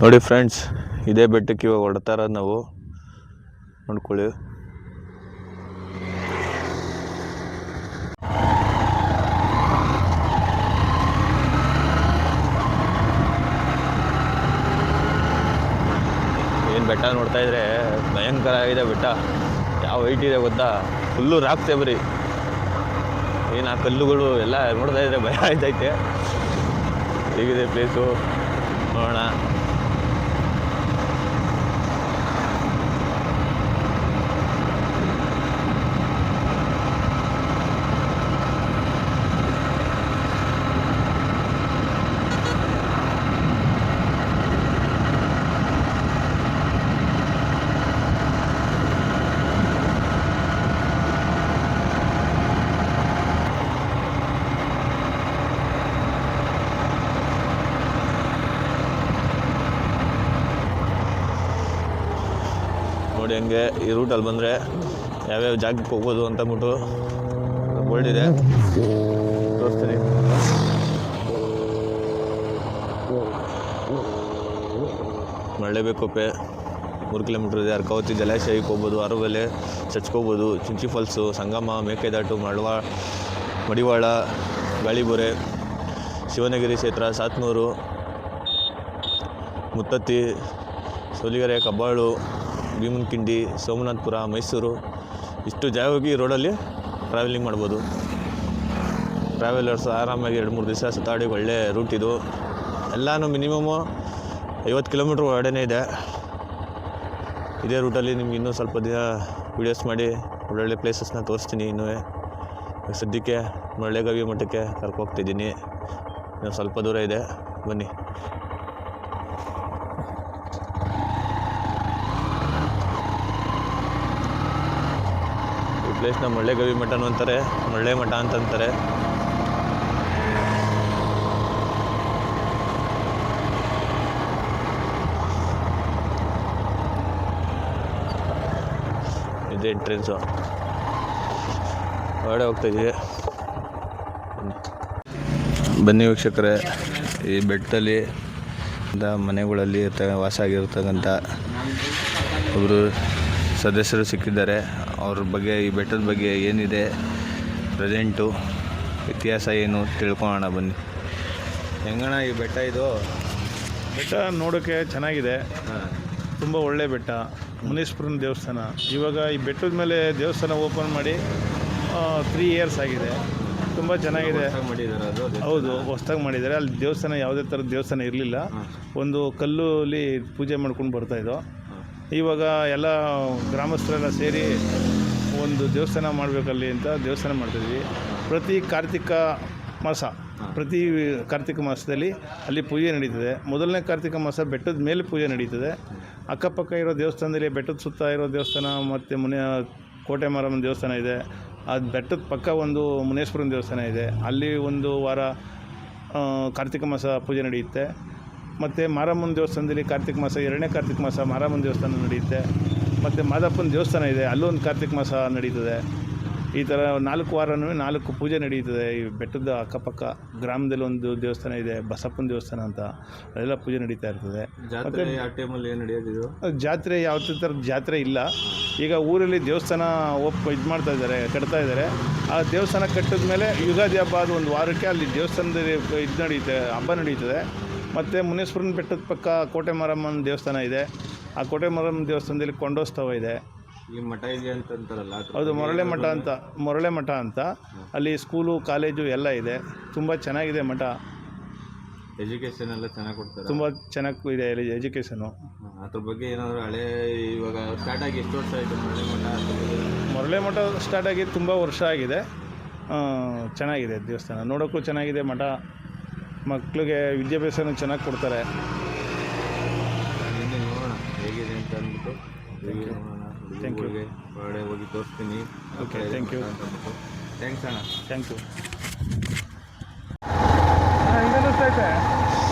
ನೋಡಿ ಫ್ರೆಂಡ್ಸ್, ಇದೇ ಬೆಟ್ಟಕ್ಕೆ ಇವಾಗ ಹೊಡ್ತಾರ ನಾವು. ನೋಡ್ಕೊಳ್ಳಿ. ಏನು ಬೆಟ್ಟ ನೋಡ್ತಾ ಇದ್ರೆ ಭಯಂಕರ ಆಗಿದೆ ಬೆಟ್ಟ. ಯಾವ ಹೈಟ್ ಇದೆ ಗೊತ್ತಾ? ಫುಲ್ಲು ರಾಕ್ತೆ ಬರೀ. ಏನು ಆ ಕಲ್ಲುಗಳು ಎಲ್ಲ ನೋಡ್ತಾ ಇದ್ರೆ ಭಯ ಆಯ್ತೈತೆ. ಹೇಗಿದೆ ಪ್ಲೇಸು ನೋಡೋಣ. ನೋಡಿ ಹಂಗೆ ಈ ರೂಟಲ್ಲಿ ಬಂದರೆ ಯಾವ್ಯಾವ ಜಾಗಕ್ಕೆ ಹೋಗ್ಬೋದು ಅಂತ ಅಂದ್ಬಿಟ್ಟು ಬೋರ್ಡ್ ಇದೆ. ತೋರಿಸ್ತೀನಿ. ಮಳ್ಳೆಬೇಕೊಪ್ಪೆ ಮೂರು ಕಿಲೋಮೀಟ್ರ್ ಇದೆ. ಅರ್ಕಾವತಿ, ಜಲಾಶಯಕ್ಕೆ ಹೋಗ್ಬೋದು. ಅರವೆಲೆ ಚಚ್ಕೋಬೋದು. ಚುಂಚಿ ಫಾಲ್ಸು ಸಂಗಮ, ಮೇಕೆದಾಟು, ಮಳವಾ, ಮಡಿವಾಳ, ಗಾಳಿಬೊರೆ, ಶಿವನಗಿರಿ ಕ್ಷೇತ್ರ, ಸಾತ್ನೂರು, ಮುತ್ತತ್ತಿ, ಸೋಲಿಗೆರೆ, ಕಬ್ಬಾಳು ಭೀಮನಕಿಂಡಿ, ಸೋಮನಾಥಪುರ, ಮೈಸೂರು, ಇಷ್ಟು ಜಾಗವಾಗಿ ರೋಡಲ್ಲಿ ಟ್ರಾವೆಲಿಂಗ್ ಮಾಡ್ಬೋದು. ಟ್ರಾವೆಲರ್ಸ್ ಆರಾಮಾಗಿ ಎರಡು ಮೂರು ದಿವಸ ಸುತ್ತಾಡಿ ಒಳ್ಳೆ ರೂಟ್ ಇದು. ಎಲ್ಲನೂ ಮಿನಿಮಮ್ಮು ಐವತ್ತು ಕಿಲೋಮೀಟ್ರ್ ಒಳಗಡೆ ಇದೆ. ಇದೇ ರೂಟಲ್ಲಿ ನಿಮ್ಗೆ ಇನ್ನೂ ಸ್ವಲ್ಪ ದಿನ ವೀಡಿಯೋಸ್ ಮಾಡಿ, ಒಳ್ಳೊಳ್ಳೆ ಪ್ಲೇಸಸ್ನ ತೋರಿಸ್ತೀನಿ ಇನ್ನೂ. ಸದ್ಯಕ್ಕೆ ಮಳೆಗಾವಿ ಮಠಕ್ಕೆ ಕರ್ಕೋಗ್ತಿದ್ದೀನಿ ಇನ್ನೂ ಸ್ವಲ್ಪ ದೂರ ಇದೆ. ಬನ್ನಿ. ಪ್ಲೇಸ್ನ ಮಳ್ಳೆಗವಿ ಮಠನೂ ಅಂತಾರೆ, ಮಳ್ಳೆ ಮಠ ಅಂತಂತಾರೆ ಇದೆ ಎಂಟ್ರೆನ್ಸು ಹೊರಗಡೆ ಹೋಗ್ತಾ ಇದೀವಿ. ಬನ್ನಿ ವೀಕ್ಷಕರೇ, ಈ ಬೆಟ್ಟದಲ್ಲಿ ಮನೆಗಳಲ್ಲಿ ವಾಸ ಆಗಿರ್ತಕ್ಕಂಥ ಒಬ್ಬರು ಸದಸ್ಯರು ಸಿಕ್ಕಿದ್ದಾರೆ. ಅವ್ರ ಬಗ್ಗೆ ಈ ಬೆಟ್ಟದ ಬಗ್ಗೆ ಏನಿದೆ ಪ್ರೆಸೆಂಟು ಇತಿಹಾಸ ಏನು ತಿಳ್ಕೊಳ್ಳೋಣ ಬನ್ನಿ. ಹೆಂಗಣ ಈ ಬೆಟ್ಟ ಇದು? ಬೆಟ್ಟ ನೋಡೋಕ್ಕೆ ಚೆನ್ನಾಗಿದೆ. ತುಂಬ ಒಳ್ಳೆ ಬೆಟ್ಟ ಮುನೀಶ್ವರನ ದೇವಸ್ಥಾನ. ಇವಾಗ ಈ ಬೆಟ್ಟದ ಮೇಲೆ ದೇವಸ್ಥಾನ ಓಪನ್ ಮಾಡಿ ತ್ರೀ ಇಯರ್ಸ್ ಆಗಿದೆ. ತುಂಬ ಚೆನ್ನಾಗಿದೆ. ಹೌದು ಹೊಸ್ದಾಗಿ ಮಾಡಿದ್ದಾರೆ ಅಲ್ಲಿ ದೇವಸ್ಥಾನ ಯಾವುದೇ ಥರದ ದೇವಸ್ಥಾನ ಇರಲಿಲ್ಲ. ಒಂದು ಕಲ್ಲು ಅಲ್ಲಿ ಪೂಜೆ ಮಾಡ್ಕೊಂಡು ಬರ್ತಾಯಿದ್ದೋ ಇವಾಗ ಎಲ್ಲ ಗ್ರಾಮಸ್ಥರೆಲ್ಲ ಸೇರಿ ಒಂದು ದೇವಸ್ಥಾನ ಮಾಡಬೇಕಲ್ಲಿ ಅಂತ ದೇವಸ್ಥಾನ ಮಾಡ್ತಿದ್ವಿ. ಪ್ರತಿ ಕಾರ್ತಿಕ ಮಾಸ, ಪ್ರತಿ ಕಾರ್ತಿಕ ಮಾಸದಲ್ಲಿ ಅಲ್ಲಿ ಪೂಜೆ ನಡೀತದೆ. ಮೊದಲನೇ ಕಾರ್ತಿಕ ಮಾಸ ಬೆಟ್ಟದ ಮೇಲೆ ಪೂಜೆ ನಡೀತದೆ. ಅಕ್ಕಪಕ್ಕ ಇರೋ ದೇವಸ್ಥಾನದಲ್ಲಿ ಬೆಟ್ಟದ ಸುತ್ತ ಇರೋ ದೇವಸ್ಥಾನ, ಮತ್ತು ಮುನಿಯ ಕೋಟೆ ಮಾರಮ್ಮನ ದೇವಸ್ಥಾನ ಇದೆ. ಅದು ಬೆಟ್ಟದ ಪಕ್ಕ ಒಂದು ಮುನೇಶ್ವರನ ದೇವಸ್ಥಾನ ಇದೆ. ಅಲ್ಲಿ ಒಂದು ವಾರ ಕಾರ್ತಿಕ ಮಾಸ ಪೂಜೆ ನಡೆಯುತ್ತೆ. ಮತ್ತು ಮಾರಮ್ಮನ ದೇವಸ್ಥಾನದಲ್ಲಿ ಕಾರ್ತಿಕ ಮಾಸ ಎರಡನೇ ಕಾರ್ತಿಕ ಮಾಸ ಮಾರಮ್ಮನ ದೇವಸ್ಥಾನ ನಡೆಯುತ್ತೆ. ಮತ್ತು ಮಾದಪ್ಪನ ದೇವಸ್ಥಾನ ಇದೆ ಅಲ್ಲೊಂದು ಕಾರ್ತಿಕ ಮಾಸ ನಡೀತದೆ. ಈ ಥರ ನಾಲ್ಕು ವಾರನೂ ನಾಲ್ಕು ಪೂಜೆ ನಡೀತದೆ. ಈ ಬೆಟ್ಟದ ಅಕ್ಕಪಕ್ಕ ಗ್ರಾಮದಲ್ಲಿ ಒಂದು ದೇವಸ್ಥಾನ ಇದೆ ಬಸಪ್ಪನ ದೇವಸ್ಥಾನ ಅಂತ. ಅದೆಲ್ಲ ಪೂಜೆ ನಡೀತಾ ಇರ್ತದೆ. ಟೈಮಲ್ಲಿ ಏನು ನಡೆಯೋದಿದು ಜಾತ್ರೆ ಯಾವುದೇ ಥರದ ಜಾತ್ರೆ ಇಲ್ಲ. ಈಗ ಊರಲ್ಲಿ ದೇವಸ್ಥಾನ ಒಪ್ಪ ಇದು ಮಾಡ್ತಾ ಇದ್ದಾರೆ ಕಟ್ತಾ ಇದ್ದಾರೆ. ಆ ದೇವಸ್ಥಾನ ಕಟ್ಟಿದ ಮೇಲೆ ಯುಗಾದಿ ಹಬ್ಬ ಅದು ಒಂದು ವಾರಕ್ಕೆ ಅಲ್ಲಿ ದೇವಸ್ಥಾನದಲ್ಲಿ ಇದು ನಡೆಯುತ್ತೆ ಹಬ್ಬ ನಡೀತದೆ. ಮತ್ತು ಮುನೇಶ್ವರನ ಬೆಟ್ಟದ ಪಕ್ಕ ಕೋಟೆ ಮಾರಮ್ಮನ ದೇವಸ್ಥಾನ ಇದೆ. ಆ ಕೋಟೆ ಮಾರಮ್ಮನ ದೇವಸ್ಥಾನದಲ್ಲಿ ಕೊಂಡೋತ್ಸವ ಇದೆ. ಈ ಮಠ ಇದೆ ಅಂತ ಅಂತಾರಲ್ಲ ಹೌದು ಮೊರಳೆ ಮಠ ಅಂತ ಮೊರಳೆ ಮಠ ಅಂತ. ಅಲ್ಲಿ ಸ್ಕೂಲು ಕಾಲೇಜು ಎಲ್ಲ ಇದೆ. ತುಂಬ ಚೆನ್ನಾಗಿದೆ ಮಠ. ಎಜುಕೇಶನ್ ಎಲ್ಲ ಚೆನ್ನಾಗಿ ಕೊಡ್ತಾರೆ? ತುಂಬ ಚೆನ್ನಾಗಿ ಇದೆ ಇಲ್ಲಿ ಎಜುಕೇಷನು ಅದ್ರ ಬಗ್ಗೆ ಏನಾದರೂ ಹಳೆ ಇವಾಗ ಸ್ಟಾರ್ಟ್ ಆಗಿ ಎಷ್ಟು ವರ್ಷ ಆಯಿತು ಮೊರಳೆ ಮಠ? ಮೊರಳೆ ಮಠ ಸ್ಟಾರ್ಟ್ ಆಗಿ ತುಂಬ ವರ್ಷ ಆಗಿದೆ. ಆ, ಚೆನ್ನಾಗಿದೆ ದೇವಸ್ಥಾನ. ನೋಡೋಕ್ಕೂ ಚೆನ್ನಾಗಿದೆ ಮಠ. ಮಕ್ಕಳಿಗೆ ವಿದ್ಯಾಭ್ಯಾಸನ ಚೆನ್ನಾಗಿ ಕೊಡ್ತಾರೆ. ನೋಡೋಣ ಹೇಗಿದೆ ಅಂತ ಅಂದ್ಬಿಟ್ಟು. ಹುಡುಗರಿಗೆ ಹೊರಗಡೆ ಹೋಗಿ ತೋರಿಸ್ತೀನಿ. ಓಕೆ ಥ್ಯಾಂಕ್ ಯು ಥ್ಯಾಂಕ್ಸ್ ಅಣ್ಣ. ಥ್ಯಾಂಕ್ ಯು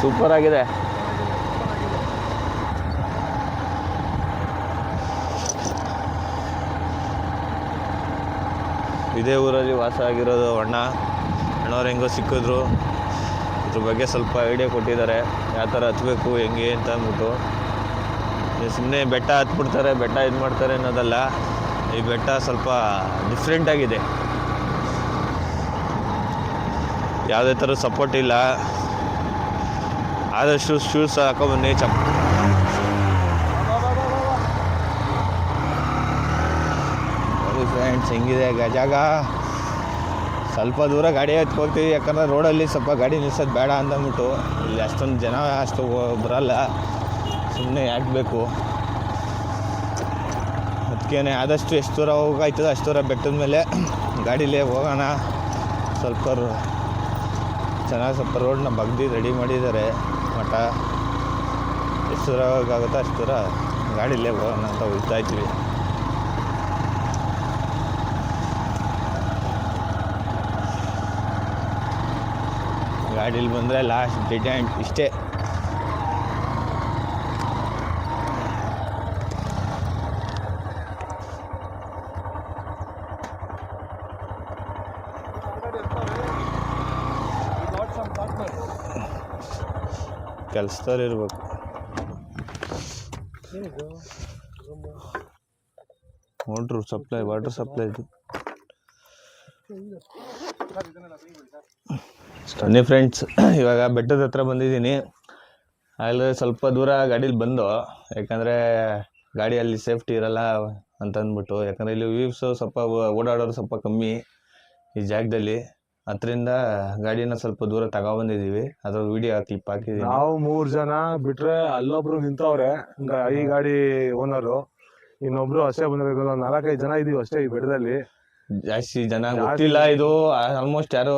ಸೂಪರ್ ಆಗಿದೆ. ಇದೇ ಊರಲ್ಲಿ ವಾಸ ಆಗಿರೋದು ಅಣ್ಣ. ಅಣ್ಣವ್ರು ಹೆಂಗೋ ಸಿಕ್ಕಿದ್ರು. ಇದ್ರ ಬಗ್ಗೆ ಸ್ವಲ್ಪ ಐಡಿಯಾ ಕೊಟ್ಟಿದ್ದಾರೆ. ಯಾವ ಥರ ಹತ್ಬೇಕು, ಹೆಂಗೆ ಅಂತ ಅಂದ್ಬಿಟ್ಟು. ಸುಮ್ಮನೆ ಬೆಟ್ಟ ಹತ್ಬಿಡ್ತಾರೆ, ಬೆಟ್ಟ ಇದು ಮಾಡ್ತಾರೆ ಅನ್ನೋದಲ್ಲ. ಈ ಬೆಟ್ಟ ಸ್ವಲ್ಪ ಡಿಫ್ರೆಂಟಾಗಿದೆ ಯಾವುದೇ ಥರ ಸಪೋರ್ಟ್ ಇಲ್ಲ. ಆದಷ್ಟು ಶೂಸ್ ಹಾಕೊಬನ್ನಿ ಚಪ್ ಫ್ರೆಂಡ್ಸ್ ಹೆಂಗಿದೆ? ಗಜಾಗ ಜಾಗ? ಸ್ವಲ್ಪ ದೂರ ಗಾಡಿ ಎತ್ಕೊಳ್ತೀವಿ ಹೋಗ್ತೀವಿ, ಯಾಕಂದ್ರೆ ರೋಡಲ್ಲಿ ಸ್ವಲ್ಪ ಗಾಡಿ ನಿಲ್ಸೋದು ಬೇಡ ಅಂತಂದ್ಬಿಟ್ಟು ಇಲ್ಲಿ ಅಷ್ಟೊಂದು ಜನ ಅಷ್ಟು ಬರಲ್ಲ. ಸುಮ್ಮನೆ ಯಾಕೆ ಬೇಕು ಅದಕ್ಕೇ ಆದಷ್ಟು ಎಷ್ಟು ದೂರ ಹೋಗಾಯ್ತದ ಅಷ್ಟು ದೂರ ಬೆಟ್ಟದ ಮೇಲೆ ಗಾಡೀಲೇ ಹೋಗೋಣ. ಸ್ವಲ್ಪ ಚೆನ್ನಾಗಿ ಸ್ವಲ್ಪ ರೋಡ್ನ ಬಗ್ದು ರೆಡಿ ಮಾಡಿದ್ದಾರೆ. ಮಠ ಎಷ್ಟು ದೂರ ಹೋಗೋಕ್ಕಾಗುತ್ತೋ ಅಷ್ಟು ದೂರ ಗಾಡೀಲೇ ಹೋಗೋಣ ಅಂತ ಹೋಗ್ತಾಯಿದ್ವಿ ಗಾಡೀಲಿ ಬಂದರೆ ಲಾಸ್ಟ್ ಡೆಡ್ ಆ್ಯಂಡ್ ಇಷ್ಟೇ. ಇರ್ಬೇಕು ಮೋಟ್ರು ಸಪ್ಲೈ ವಾಟರ್ ಸಪ್ಲೈ ಇದು. ಬನ್ನಿ ಫ್ರೆಂಡ್ಸ್ ಇವಾಗ ಬೆಟ್ಟದ ಹತ್ರ ಬಂದಿದ್ದೀನಿ. ಅಲ್ಲಿ ಸ್ವಲ್ಪ ದೂರ ಗಾಡೀಲಿ ಬಂದು, ಯಾಕಂದರೆ ಗಾಡಿಯಲ್ಲಿ ಸೇಫ್ಟಿ ಇರಲ್ಲ ಅಂತ ಅಂದ್ಬಿಟ್ಟು ಯಾಕಂದರೆ ಇಲ್ಲಿ ವೀವ್ಸು ಸ್ವಲ್ಪ ಓಡಾಡೋರು ಸ್ವಲ್ಪ ಕಮ್ಮಿ ಈ ಜಾಗದಲ್ಲಿ. ಅದರಿಂದ ಗಾಡಿನ ಸ್ವಲ್ಪ ದೂರ ತಗೊಬಂದಿದ್ದೀವಿ ಅದ್ರ ವಿಡಿಯೋ ಕ್ಲಿಪ್ ಹಾಕಿದೀವಿ ನಾವು ಮೂರು ಜನ ಬಿಟ್ರೆ ಅಲ್ಲೊಬ್ರು ನಿಂತವ್ರೆ ಈ ಗಾಡಿ ಓನರು ಇನ್ನೊಬ್ರು ಅಷ್ಟೇ ಬಂದಿರೋ ನಾಲ್ಕೈದು ಜನ ಇದೀವಿ ಅಷ್ಟೇ ಈ ಬೆಟ್ಟದಲ್ಲಿ. ಜಾಸ್ತಿ ಜನ ಗೊತ್ತಿಲ್ಲ ಇದು. ಆಲ್ಮೋಸ್ಟ್ ಯಾರು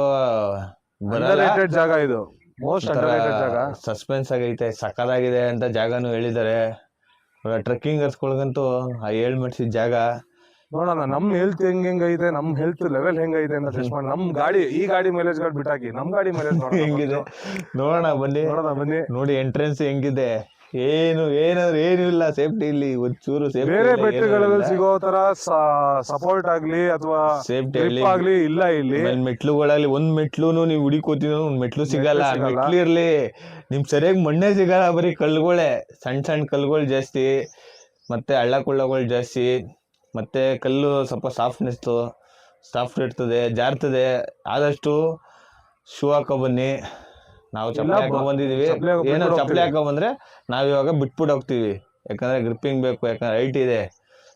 ಬರಲ್ಲ. ಜಾಗ ಇದು. ಮೋಸ್ಟ್ ಜಾಗ. ಸಸ್ಪೆನ್ಸ್ ಆಗೈತೆ ಸಕ್ಕದಾಗಿದೆ ಅಂತ ಜಾಗನೂ ಹೇಳಿದ್ದಾರೆ. ಟ್ರೆಕ್ಕಿಂಗ್ ಹರ್ಸ್ಕೊಳಗಂತೂ ಆ ಏಳ್ ಮಟ್ಸಿದ ಜಾಗ. ನೋಡೋಣ ನಮ್ ಹೆಲ್ತ್ ಹೆಂಗ್ ಹೆಂಗೈತೆ ನಮ್ ಹೆಲ್ತ್ ಲೆವೆಲ್ ಹೆಂಗೈತೆ ಅಂತ ಟೆಸ್ಟ್ ಮಾಡಿ. ನಮ್ ಗಾಡಿ ಈ ಗಾಡಿ ಮೈಲೇಜ್ ಗಾಡಿ ಬಿಟ್ಟಾಕಿ ನಮ್ ಗಾಡಿ ಮೈಲೇಜ್ ಹೆಂಗಿದೆ? ನೋಡೋಣ ಬನ್ನಿ. ನೋಡೋಣ ಬನ್ನಿ. ನೋಡಿ ಎಂಟ್ರೆನ್ಸ್ ಹೆಂಗಿದೆ. ಏನು ಏನಾದ್ರು ಏನು ಇಲ್ಲ ಸೇಫ್ಟಿ ಇಲ್ಲಿ ಒಂಚೂರು ಬೇರೆ ಸೇಫ್ಟಿ ಬೆಟ್ಟಗಳಲ್ಲಿ ಸಿಗೋ ತರ ಸಪೋರ್ಟ್ ಆಗ್ಲಿ ಅಥವಾ ಸೇಫ್ಟಿ ಆಗ್ಲಿ ಇಲ್ಲ ಇಲ್ಲಿ. ಮೆಟ್ಲುಗಳಲ್ಲಿ ಒಂದ್ ಮೆಟ್ಲುನು ನೀವು ಹುಡಿಕೋತೀನಿ ಒಂದ್ ಮೆಟ್ಲು ಸಿಗಲ್ಲ. ಮೆಟ್ಲು ಇರ್ಲಿ. ನಿಮ್ ಸರಿಯಾಗಿ ಮಣ್ಣೆ ಸಿಗಲ್ಲ ಬರೀ ಕಲ್ಲುಗಳೇ. ಸಣ್ಣ ಸಣ್ಣ ಕಲ್ಲುಗಳು ಜಾಸ್ತಿ ಮತ್ತೆ ಹಳ್ಳ ಕೊಳ್ಳಗಳು ಜಾಸ್ತಿ ಮತ್ತೆ ಕಲ್ಲು ಸ್ವಲ್ಪ ಸಾಫ್ಟ್ನೆಸ್ ಸಾಫ್ಟ್ ಇರ್ತದೆ ಜಾರ್ತದೆ. ಆದಷ್ಟು ಶೂ ಹಾಕೋ ಬನ್ನಿ. ನಾವು ಚಪ್ಪಲಿ ಹಾಕೊಂಡ್ ಹಾಕೋ ಬಂದಿದೀವಿ ಏನೋ ಚಪ್ಪಲಿ ಹಾಕೊಂಡ್ ಹಾಕೋ ಬಂದ್ರೆ ನಾವ್ ಇವಾಗ ಬಿಟ್ಬಿಟ್ಟು ಹೋಗ್ತೀವಿ. ಯಾಕಂದ್ರೆ ಗ್ರಿಪ್ಪಿಂಗ್ ಬೇಕು ಯಾಕಂದ್ರೆ ಹೈಟ್ ಇದೆ.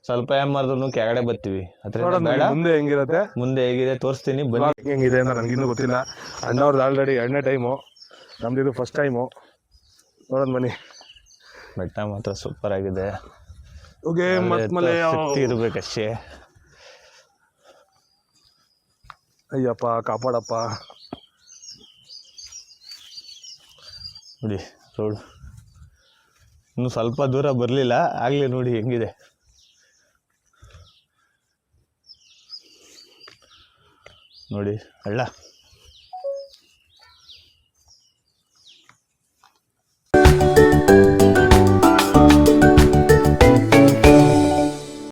ಸ್ವಲ್ಪ ಏನ್ ಮಾಡಿದ್ರು ಕೆಳಗಡೆ ಬರ್ತೀವಿ. ಬೇಡ. ಮುಂದೆ ಹೆಂಗಿರತ್ತೆ? ಮುಂದೆ ಹೇಗಿದೆ ತೋರಿಸ್ತೀನಿ ಬನ್ನಿ. ಹೆಂಗಿದೆ ಅಂತ ನನಗಿನ್ನೂ ಗೊತ್ತಿಲ್ಲ. ಅಣ್ಣವ್ರದ್ದು ಆಲ್ರೆಡಿ ಎರಡನೇ ಟೈಮು ನಮ್ದು ಇದು ಫಸ್ಟ್ ಟೈಮು ನೋಡೋಣ ಬನ್ನಿ. ಬೆಟ್ಟ ಮಾತ್ರ ಸೂಪರ್ ಆಗಿದೆ. ಓಕೆ ಶಕ್ತಿ ಇರ್ಬೇಕಷ್ಟೇ. ಅಯ್ಯಪ್ಪ ಕಾಪಾಡಪ್ಪ. ನೋಡಿ ರೋಡ್. ಇನ್ನೂ ಸ್ವಲ್ಪ ದೂರ ಬರಲಿಲ್ಲ ಆಗಲೇ ನೋಡಿ ಹೆಂಗಿದೆ. ನೋಡಿ ಅಳ್ಳ